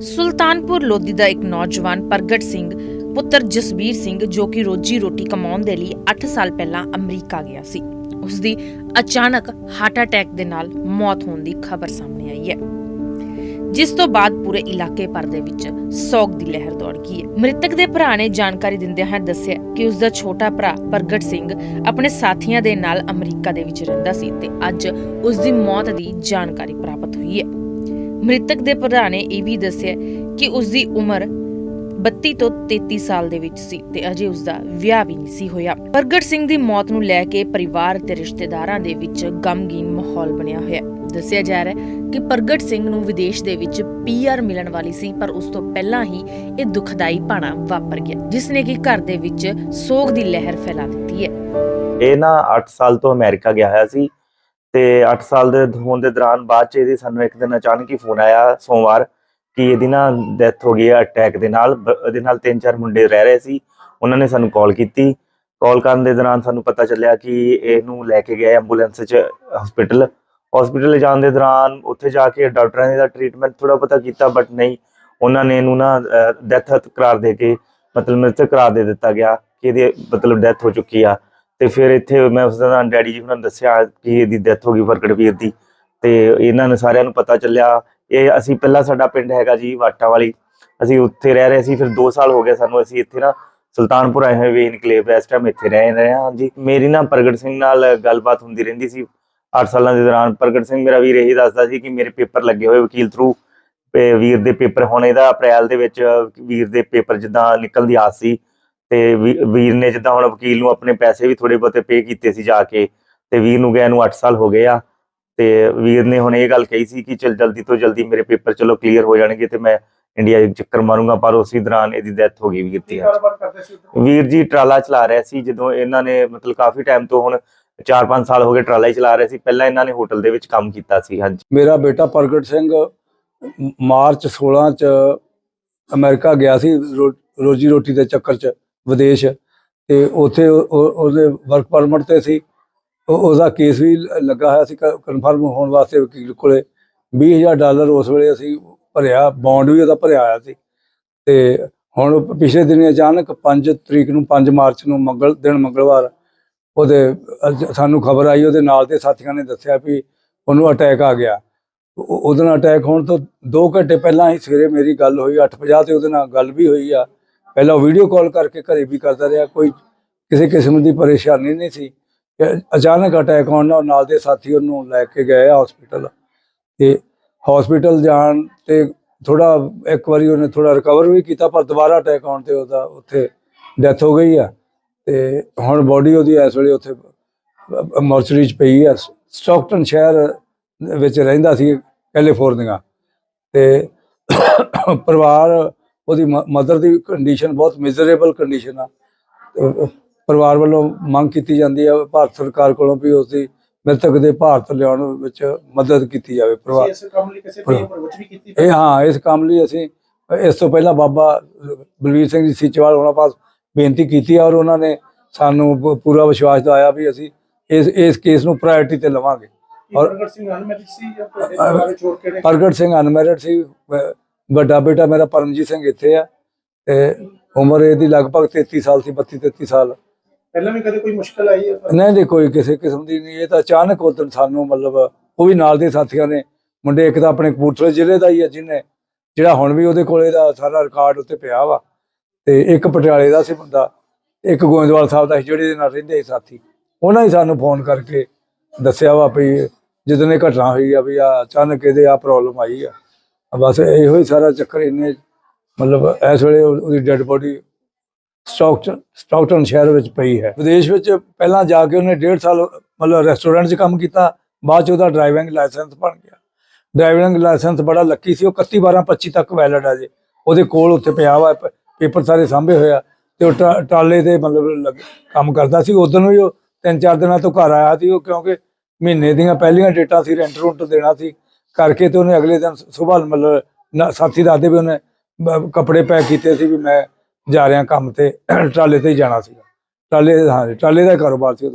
ਸੁਲਤਾਨਪੁਰ ਲੋਧੀ ਦਾ ਇੱਕ ਨੌਜਵਾਨ ਪ੍ਰਗਟ ਸਿੰਘ ਪੁੱਤਰ ਜਸਬੀਰ ਸਿੰਘ ਜੋ ਕਿ ਰੋਜੀ ਰੋਟੀ ਕਮਾਉਣ ਦੇ ਲਈ 8 ਸਾਲ ਪਹਿਲਾਂ ਅਮਰੀਕਾ ਗਿਆ ਸੀ। ਉਸ ਦੀ ਅਚਾਨਕ ਹਾਰਟ ਅਟੈਕ ਦੇ ਨਾਲ ਮੌਤ ਹੋਣ ਦੀ ਖਬਰ ਸਾਹਮਣੇ ਆਈ ਹੈ। ਜਿਸ ਤੋਂ ਬਾਅਦ ਪੂਰੇ ਇਲਾਕੇ ਭਰ ਦੇ ਵਿੱਚ ਸੋਗ ਦੀ ਲਹਿਰ ਦੌੜ ਗਈ ਹੈ। ਮ੍ਰਿਤਕ ਦੇ ਭਰਾ ਨੇ ਜਾਣਕਾਰੀ ਦਿੰਦਿਆਂ ਹੈ ਦੱਸਿਆ ਕਿ ਉਸ ਦਾ ਛੋਟਾ ਭਰਾ ਪ੍ਰਗਟ ਸਿੰਘ ਆਪਣੇ ਸਾਥੀਆਂ ਦੇ ਨਾਲ ਅਮਰੀਕਾ ਦੇ ਵਿੱਚ ਰਹਿੰਦਾ ਸੀ ਤੇ ਅੱਜ ਉਸ ਦੀ ਮੌਤ ਦੀ ਜਾਣਕਾਰੀ ਪ੍ਰਾਪਤ ਹੋਈ ਹੈ। ਮ੍ਰਿਤਕ ਦੇ ਭਰਾ ਨੇ ਇਹ ਵੀ ਦੱਸਿਆ ਕਿ ਉਸ ਦੀ ਉਮਰ 32 ਤੋਂ 33 ਸਾਲ ਦੇ ਵਿੱਚ ਸੀ ਤੇ ਅਜੇ ਉਸ ਦਾ ਵਿਆਹ ਵੀ ਨਹੀਂ ਸੀ ਹੋਇਆ। ਪ੍ਰਗਟ ਸਿੰਘ ਦੀ ਮੌਤ ਨੂੰ ਲੈ ਕੇ ਪਰਿਵਾਰ ਤੇ ਰਿਸ਼ਤੇਦਾਰਾਂ ਦੇ ਵਿੱਚ ਗਮਗੀਨ ਮਾਹੌਲ ਬਣਿਆ ਹੋਇਆ। ਦੱਸਿਆ ਜਾ ਰਿਹਾ ਹੈ ਕਿ ਪ੍ਰਗਟ ਸਿੰਘ ਨੂੰ ਵਿਦੇਸ਼ ਦੇ ਵਿੱਚ ਪੀਆਰ ਮਿਲਣ ਵਾਲੀ ਸੀ, ਪਰ ਉਸ ਤੋਂ ਪਹਿਲਾਂ ਹੀ ਇਹ ਦੁਖਦਾਈ ਭਾਣਾ ਵਾਪਰ ਗਿਆ, ਜਿਸ ਨੇ ਕਿ ਘਰ ਦੇ ਵਿੱਚ ਸੋਗ ਦੀ ਲਹਿਰ ਫੈਲਾ ਦਿੱਤੀ ਹੈ। ਇਹ ਨਾ 8 ਸਾਲ ਤੋਂ ਅਮਰੀਕਾ ਗਿਆ ਹੋਇਆ ਸੀ ਤੇ 8 ਸਾਲ ਦੇ ਹੋਣ ਦੇ ਦੌਰਾਨ ਬਾਅਦ ਚ ਇਹਦੀ ਸਾਨੂੰ ਇੱਕ ਦਿਨ ਅਚਾਨਕ ਹੀ ਫੋਨ ਆਇਆ ਸੋਮਵਾਰ ਕਿ ਇਹਦੀ ਨਾ ਡੈਥ ਹੋ ਗਈ ਹੈ ਅਟੈਕ ਦੇ ਨਾਲ, ਬ- ਇਹਦੇ ਨਾਲ ਤਿੰਨ ਚਾਰ ਮੁੰਡੇ ਰਹਿ ਰਹੇ ਸੀ, ਉਹਨਾਂ ਨੇ ਸਾਨੂੰ ਕਾਲ ਕੀਤੀ। ਕਾਲ ਕਰਨ ਦੇ ਦੌਰਾਨ ਸਾਨੂੰ ਪਤਾ ਚੱਲਿਆ ਕਿ ਇਹਨੂੰ ਲੈ ਕੇ ਗਏ ਐਂਬੂਲੈਂਸ 'ਚ ਹਸਪੀਟਲ ਹਸਪੀਟਲ ਜਾਣ ਦੇ ਦੌਰਾਨ ਉੱਥੇ ਜਾ ਕੇ ਡਾਕਟਰਾਂ ਨੇ ਦਾ ਟ੍ਰੀਟਮੈਂਟ ਥੋੜਾ ਪਤਾ ਕੀਤਾ ਬਟ ਨਹੀਂ, ਉਹਨਾਂ ਨੇ ਇਹਨੂੰ ਨਾ ਡੈਥ ਕਰਾਰ ਦੇ ਕੇ, ਮਤਲਬ ਮ੍ਰਿਤਕ ਕਰਾਰ ਦੇ ਦਿੱਤਾ ਗਿਆ ਕਿ ਇਹਦੀ ਮਤਲਬ ਡੈਥ ਹੋ ਚੁੱਕੀ ਆ। ਤੇ ਫਿਰ ਇੱਥੇ ਮੈਂ ਉਸ ਦਾ ਡੈਡੀ ਜੀ ਉਹਨਾਂ ਨੂੰ ਦੱਸਿਆ ਕਿ ਇਹਦੀ ਡੈਥ ਹੋ ਗਈ ਪ੍ਰਗਟ ਦੀ। ਤੇ ਇਹਨਾਂ ਨੇ ਸਾਰਿਆਂ ਨੂੰ ਪਤਾ ਚੱਲਿਆ ਇਹ ਅਸੀਂ ਪਹਿਲਾਂ ਸਾਡਾ ਪਿੰਡ ਹੈਗਾ ਜੀ ਵਾਟਾ ਵਾਲੀ ਅਸੀਂ ਉੱਥੇ ਰਹਿ ਰਹੇ ਸੀ, ਫਿਰ 2 ਸਾਲ ਹੋ ਗਏ ਸਾਨੂੰ ਅਸੀਂ ਇੱਥੇ ਨਾ ਸੁਲਤਾਨਪੁਰ ਆਏ ਹੋਏ ਵੀ ਇਨਕਲੇਵ ਇਸ ਟਾਈਮ ਇੱਥੇ ਰਹਿ ਰਹੇ ਹਾਂ ਜੀ। ਮੇਰੀ ਨਾ ਪ੍ਰਗਟ ਸਿੰਘ ਨਾਲ ਗੱਲਬਾਤ ਹੁੰਦੀ ਰਹਿੰਦੀ ਸੀ। 8 ਸਾਲਾਂ ਦੇ ਦੌਰਾਨ ਪ੍ਰਗਟ ਸਿੰਘ ਮੇਰਾ ਵੀਰ ਇਹੀ ਦੱਸਦਾ ਸੀ ਕਿ ਮੇਰੇ ਪੇਪਰ ਲੱਗੇ ਹੋਏ ਵਕੀਲ ਥਰੂ ਵੀਰ ਦੇ ਪੇਪਰ ਹੁਣ ਇਹਦਾ ਅਪ੍ਰੈਲ ਦੇ ਵਿੱਚ ਵੀਰ ਦੇ ਪੇਪਰ ਜਿੱਦਾਂ ਨਿਕਲਣ ਦੀ ਆਸ ਸੀ। ਤੇ ਵੀ- ਵੀਰ ਨੇ ਜਿੱਦਾਂ ਹੁਣ ਵਕੀਲ ਨੂੰ ਆਪਣੇ ਪੈਸੇ ਵੀ ਥੋੜੇ ਬਹੁਤੇ ਪੇ ਕੀਤੇ ਸੀ ਜਾ ਕੇ। ਤੇ ਵੀਰ ਨੂੰ ਗਏ ਨੂੰ 8 ਸਾਲ ਹੋ ਗਏ ਆ। ਤੇ ਵੀਰ ਨੇ ਹੁਣ ਇਹ ਗੱਲ ਕਹੀ ਸੀ ਕਿ ਚਲ ਜਲਦੀ ਤੋਂ ਜਲਦੀ ਮੇਰੇ ਪੇਪਰ ਚਲੋ ਕਲੀਅਰ ਹੋ ਜਾਣਗੇ ਤੇ ਮੈਂ ਇੰਡੀਆ ਵਿੱਚ ਚੱਕਰ ਮਾਰੂੰਗਾ ਪਰ ਉਸੇ ਦੌਰਾਨ ਇਹਦੀ ਡੈਥ ਹੋ ਗਈ ਵੀਰ ਦੀ? ਵੀਰ ਜੀ ਟਰਾਲਾ ਚਲਾ ਰਿਹਾ ਸੀ ਜਦੋਂ ਇਹਨਾਂ ਨੇ ਮਤਲਬ ਕਾਫੀ ਟਾਈਮ ਤੋਂ ਹੁਣ 4-5 ਸਾਲ ਹੋ ਗਏ ਟਰਾਲਾ ਹੀ ਚਲਾ ਰਹੇ ਸੀ ਪਹਿਲਾਂ ਇਹਨਾਂ ਨੇ ਹੋਟਲ ਦੇ ਵਿੱਚ ਕੰਮ ਕੀਤਾ ਸੀ ਹਾਂਜੀ। ਮੇਰਾ ਬੇਟਾ ਪ੍ਰਗਟ ਸਿੰਘ ਮਾਰਚ 16 ਚ ਅਮਰੀਕਾ ਗਿਆ ਸੀ ਰੋ- ਰੋਜੀ ਰੋਟੀ ਦੇ ਚੱਕਰ ਚ ਵਿਦੇਸ਼ ਤੇ ਉੱਥੇ ਉਹ- ਉਹ- ਉਹਦੇ ਵਰਕ ਪਰਮਿਟ ਤੇ ਸੀ। ਉਹਦਾ ਕੇਸ ਵੀ ਲ- ਲੱਗਾ ਹੋਇਆ ਸੀ ਕਨਫਰਮ ਹੋਣ ਵਾਸਤੇ ਵਕੀਲ ਕੋਲੇ। 20000 ਡਾਲਰ ਉਸ ਵੇਲੇ ਅਸੀਂ ਭਰਿਆ ਬੌਂਡ ਵੀ ਉਹਦਾ ਭਰਿਆ ਹੋਇਆ ਸੀ। ਤੇ ਹੁਣ ਪਿਛਲੇ ਦਿਨੀ ਅਚਾਨਕ 5 ਤਰੀਕ ਨੂੰ 5 ਮਾਰਚ ਨੂੰ ਮੰਗਲ, ਦਿਨ ਮੰਗਲਵਾਰ ਉਹਦੇ ਸਾਨੂੰ ਖਬਰ ਆਈ, ਉਹਦੇ ਨਾਲ ਦੇ ਸਾਥੀਆਂ ਨੇ ਦੱਸਿਆ ਵੀ ਉਹਨੂੰ ਅਟੈਕ ਆ ਗਿਆ। ਉਹਦੇ ਨਾਲ ਅਟੈਕ ਹੋਣ ਤੋਂ 2 ਘੰਟੇ ਪਹਿਲਾਂ ਹੀ ਸਵੇਰੇ ਮੇਰੀ ਗੱਲ ਹੋਈ 8:50 ਤੇ ਉਹਦੇ ਨਾਲ ਗੱਲ ਵੀ ਹੋਈ ਆ। ਪਹਿਲਾਂ ਵੀਡੀਓ ਕਾਲ ਕਰਕੇ ਘਰੇ ਵੀ ਕਰਦਾ ਰਿਹਾ, ਕੋਈ ਕਿਸੇ ਕਿਸਮ ਦੀ ਪਰੇਸ਼ਾਨੀ ਨਹੀਂ ਸੀ। ਅਚਾਨਕ ਅਟੈਕ ਆਉਣ ਨਾਲ ਨਾਲ ਦੇ ਸਾਥੀ ਉਹਨੂੰ ਲੈ ਕੇ ਗਏ ਹਸਪੀਟਲ ਤੇ ਹਸਪੀਟਲ ਜਾਣ ਤੇ ਥੋੜਾ ਇੱਕ ਵਾਰੀ ਉਹਨੇ ਥੋੜਾ ਰਿਕਵਰ ਵੀ ਕੀਤਾ, ਪਰ ਦੁਬਾਰਾ ਅਟੈਕ ਆਉਣ ਤੇ ਉਹਦਾ ਉੱਥੇ ਡੈਥ ਹੋ ਗਈ ਆ। ਤੇ ਹੁਣ ਬੋਡੀ ਉਹਦੀ ਇਸ ਵੇਲੇ ਉੱਥੇ ਮੋਰਚਰੀ ਚ ਪਈ ਆ। ਸਟਾਕਟਨ ਸ਼ਹਿਰ ਵਿੱਚ ਰਹਿੰਦਾ ਸੀ ਕੈਲੀਫੋਰਨੀਆ ਤੇ ਪਰਿਵਾਰ ਉਹਦੀ ਮਦਰ ਦੀ ਕੰਡੀਸ਼ਨ ਬਹੁਤ ਮਿਜ਼ਰੇਬਲ ਕੰਡੀਸ਼ਨ ਆ। ਪਰਿਵਾਰ ਵੱਲੋਂ ਮੰਗ ਕੀਤੀ ਜਾਂਦੀ ਹੈ ਭਾਰਤ ਸਰਕਾਰ ਕੋਲੋਂ ਵੀ ਉਸ ਦੀ ਮ੍ਰਿਤਕ ਦੇ ਭਾਰਤ ਲਿਆਉਣ ਵਿੱਚ ਮਦਦ ਕੀਤੀ ਜਾਵੇ ਪਰਿਵਾਰ ਇਸ ਕੰਮ ਲਈ ਕਿਸੇ ਹਾਂ। ਪੇ ਪ੍ਰਵਚ ਵੀ ਕੀਤੀ? ਇਹ ਹਾਂ ਇਸ ਕੰਮ ਲਈ ਅਸੀਂ ਇਸ ਤੋਂ ਪਹਿਲਾਂ ਬਾਬਾ ਬਲਵੀਰ ਸਿੰਘ ਜੀ ਸੀਚੇਵਾਲ ਉਹਨਾਂ ਪਾਸ ਬੇਨਤੀ ਕੀਤੀ ਔਰ ਉਹਨਾਂ ਨੇ ਸਾਨੂੰ ਪੂਰਾ ਵਿਸ਼ਵਾਸ ਦਿਵਾਇਆ ਵੀ ਅਸੀਂ ਇਸ ਇਸ ਕੇਸ ਨੂੰ ਪ੍ਰਾਇੋਰਟੀ ਤੇ ਲਵਾਂਗੇ। ਔਰ- ਪ੍ਰਗਟ ਸਿੰਘ ਅਨਮੈਰਿਡ ਸੀ ਜਾਂ ਤੁਹਾਡੇ ਪਰਿਵਾਰ ਛੋੜ ਕੇ ਨੇ? ਪ੍ਰਗਟ ਸਿੰਘ ਅਨਮੈਰਿਡ ਸੀ ਵ- ਵੱਡਾ ਬੇਟਾ ਮੇਰਾ ਪਰਮਜੀਤ ਸਿੰਘ ਇੱਥੇ ਆ ਤੇ ਉਮਰ ਇਹਦੀ ਲਗਭਗ 33 ਸਾਲ ਸੀ 32 33 ਸਾਲ। ਪਹਿਲਾਂ ਵੀ ਕਦੇ ਕੋਈ ਮੁਸ਼ਕਲ ਆਈ ਹੈ? ਨਹੀਂ ਦੇ ਕੋਈ ਕਿਸੇ ਕਿਸਮ ਦੀ ਨਹੀਂ। ਇਹ ਤਾਂ ਅਚਾਨਕ ਉਦੋਂ ਸਾਨੂੰ ਮਤਲਬ, ਉਹ ਵੀ ਨਾਲ ਦੇ ਸਾਥੀਆਂ ਨੇ, ਮੁੰਡੇ ਇੱਕ ਤਾਂ ਆਪਣੇ ਕਪੂਰਥਲੇ ਜ਼ਿਲ੍ਹੇ ਦਾ ਹੀ ਹੈ ਜਿਹਨੇ, ਜਿਹੜਾ ਹੁਣ ਵੀ ਉਹਦੇ ਕੋਲੇ ਦਾ ਸਾਰਾ ਰਿਕਾਰਡ ਉੱਤੇ ਪਿਆ ਵਾ। ਤੇ ਇੱਕ ਪਟਿਆਲੇ ਦਾ ਸੀ ਬੰਦਾ ਇੱਕ ਗੋਇੰਦਵਾਲ ਸਾਹਿਬ ਦਾ ਸੀ, ਜਿਹੜੇ ਦੇ ਨਾਲ ਰਹਿੰਦੇ ਸੀ ਸਾਥੀ। ਉਹਨਾਂ ਹੀ ਸਾਨੂੰ ਫੋਨ ਕਰਕੇ ਦੱਸਿਆ ਵਾ ਵੀ ਜਦੋਂ ਇਹ ਘਟਨਾ ਹੋਈ ਆ ਵੀ ਆ, ਅਚਾਨਕ ਇਹਦੇ ਆ ਪ੍ਰੋਬਲਮ ਆਈ ਆ। ਬਸ ਇਹੋ ਹੀ ਸਾਰਾ ਚੱਕਰ ਇਹਨੇ ਮਤਲਬ ਇਸ ਵੇਲੇ ਉਹਦੀ ਡੈੱਡ ਬੋਡੀ ਸਟਾਕਟਨ ਸਟਾਕਟਨ ਸ਼ਹਿਰ ਵਿੱਚ ਪਈ ਹੈ। ਵਿਦੇਸ਼ ਵਿੱਚ ਪਹਿਲਾਂ ਜਾ ਕੇ ਉਹਨੇ 1.5 ਸਾਲ ਮਤਲਬ ਰੈਸਟੋਰੈਂਟ 'ਚ ਕੰਮ ਕੀਤਾ, ਬਾਅਦ 'ਚ ਉਹਦਾ ਡਰਾਈਵਿੰਗ ਲਾਇਸੈਂਸ ਬਣ ਗਿਆ। ਡਰਾਈਵਿੰਗ ਲਾਇਸੈਂਸ ਬੜਾ ਲੱਕੀ ਸੀ, ਉਹ 31 12 25 ਤੱਕ ਵੈਲਿਡ ਆ ਜੇ। ਉਹਦੇ ਕੋਲ ਉੱਥੇ ਪਿਆ ਵਾ, ਪੇਪਰ ਸਾਰੇ ਸਾਂਭੇ ਹੋਇਆ ਤੇ ਉਹ ਟਾਲੇ ਤੇ ਮਤਲਬ ਕੰਮ ਕਰਦਾ ਸੀ। ਉਦੋਂ ਵੀ ਉਹ ਤਿੰਨ ਚਾਰ ਦਿਨਾਂ ਤੋਂ ਘਰ ਆਇਆ ਸੀ ਉਹ, ਕਿਉਂਕਿ ਮਹੀਨੇ ਦੀਆਂ ਪਹਿਲੀਆਂ ਡੇਟਾਂ ਸੀ ਰੈਂਟ ਰੂਟ ਦੇਣਾ ਸੀ। ਕਰਕੇ ਤੇ ਉਹਨੇ ਅਗਲੇ ਦਿਨ ਸਵੇਰ ਮਤਲਬ ਸਾਥੀ ਦਾਦੇ ਵੀ ਉਹਨੇ ਕੱਪੜੇ ਪੈਕ ਕੀਤੇ ਸੀ ਵੀ ਮੈਂ ਜਾ ਰਿਹਾ ਕੰਮ ਤੇ, ਟਰਾਲੇ ਤੇ ਹੀ ਜਾਣਾ ਸੀਗਾ। ਟਰਾਲੇ ਹਾਂ ਟਰਾਲੇ ਦਾ ਕਾਰੋਬਾਰ ਸੀ ਉਹਦਾ।